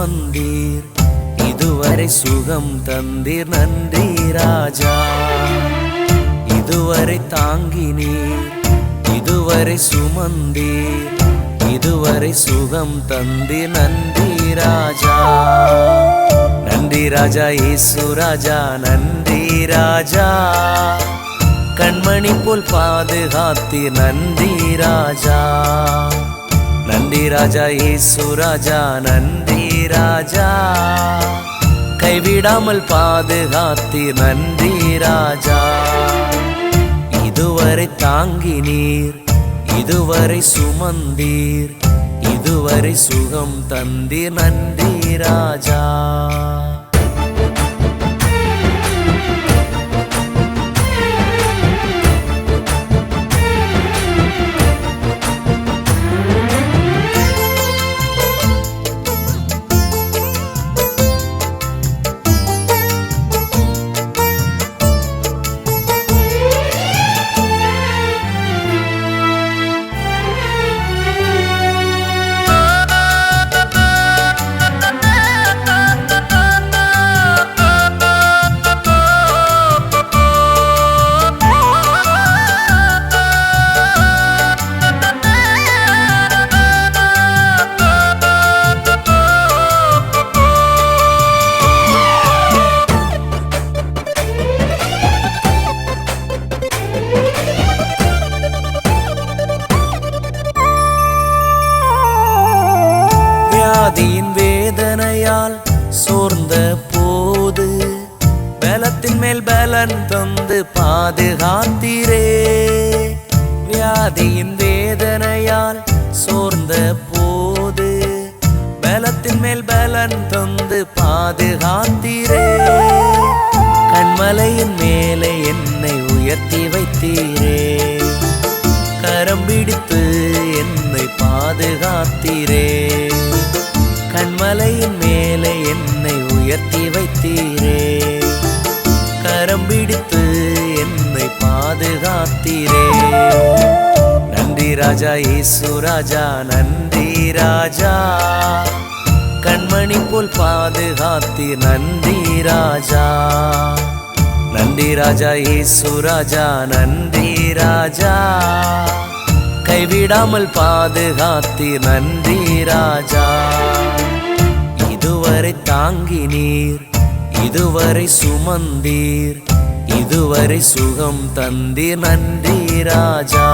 சுமந்தீர் இதுவரை சுகம் தந்தீர். நன்றி ராஜா. இதுவரை தாங்கினீர். இதுவரை சுமந்தீர். இதுவரை சுகம் தந்தீர். நன்றி ராஜா. நன்றி ராஜா இயேசு ராஜா. நன்றி ராஜா. கண்மணி போல் பாதுகாத்தீர் நன்றி ராஜா. நன்றி ராஜா இயேசு ராஜா. நன்றி ராஜா. கைவிடாமல் பாதுகாத்தி நன்றி ராஜா. இதுவரை தாங்கினீர் இதுவரை சுமந்தீர் இதுவரை சுகம் தந்தீர் நன்றி ராஜா. பலன் தந்து பாதுகாத்தீரே. வியாதியின் வேதனையால் சோர்ந்த போது பலத்தின் மேல் பலன் தந்து பாதுகாத்தீரே. கண்மலையின் மேலே என்னை உயர்த்தி வைத்தீரே. கரம் பிடித்து என்னை பாதுகாத்தீரே. கண்மலையின் மேலே என்னை உயர்த்தி வைத்தீரே. கரம் பிடித்து என்னை பாதுகாத்தீரே. நன்றி ராஜா இயேசு ராஜா நன்றி ராஜா. கண்மணி போல் பாதுகாத்தீர் நன்றி ராஜா. நன்றி ராஜா இயேசு ராஜா நன்றி ராஜா. கைவிடாமல் பாதுகாத்தீர் நன்றி ராஜா. இதுவரை தாங்கினீர். இதுவரை சுமந்தீர் இதுவரை சுகம் தந்தீர். நன்றி ராஜா.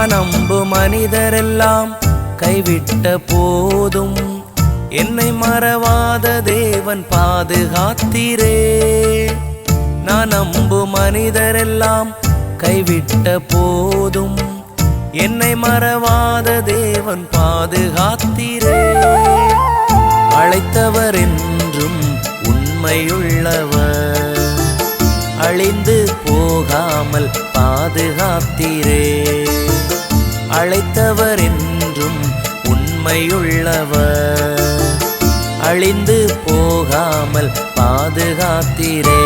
நான் நம்பு மனிதரெல்லாம் கைவிட்ட போதும். என்னை மறவாத தேவன் பாதுகாத்திரே. நான் நம்பு மனிதரெல்லாம் கைவிட்ட போதும். என்னை மறவாத தேவன் பாதுகாத்திரே. அழைத்தவர் என்றும் உண்மையுள்ளவர். அழிந்து போகாமல் பாதுகாத்தீரே. அழைத்தவர் என்றும் உண்மையுள்ளவர். அழிந்து போகாமல் பாதுகாத்தீரே.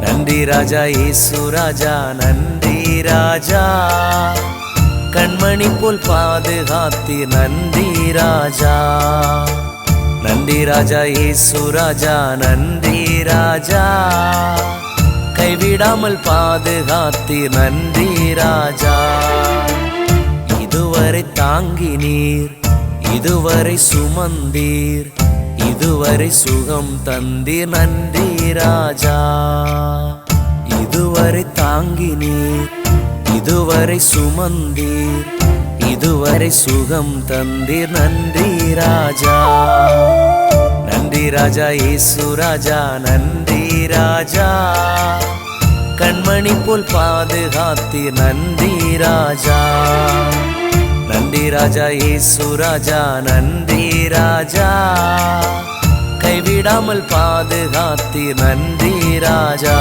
நன்றி ராஜா இயேசு ராஜா நன்றி ராஜா. கண்மணி போல் பாதுகாத்தீர் நன்றி ராஜா. நன்றி ராஜா இயேசு ராஜா நன்றி ராஜா. கைவிடாமல் பாதுகாத்தீர் நன்றி ராஜா. இதுவரை தாங்கி நீர் இதுவரை சுமந்தீர் இதுவரை சுகம் தந்தீர். நன்றி ராஜா. இதுவரை தாங்கி நீர் இதுவரை சுமந்தீர் இதுவரை சுகம் தந்தீர். நன்றி ராஜா. நன்றி ராஜா இயேசு ராஜா. நன்றி ராஜா. கண்மணி போல் பாதுகாத்தீர் நன்றி ராஜா. நன்றி ராஜா ஏசு ராஜா நன்றி ராஜா. கைவிடாமல் பாதுகாத்தீர் நன்றி ராஜா.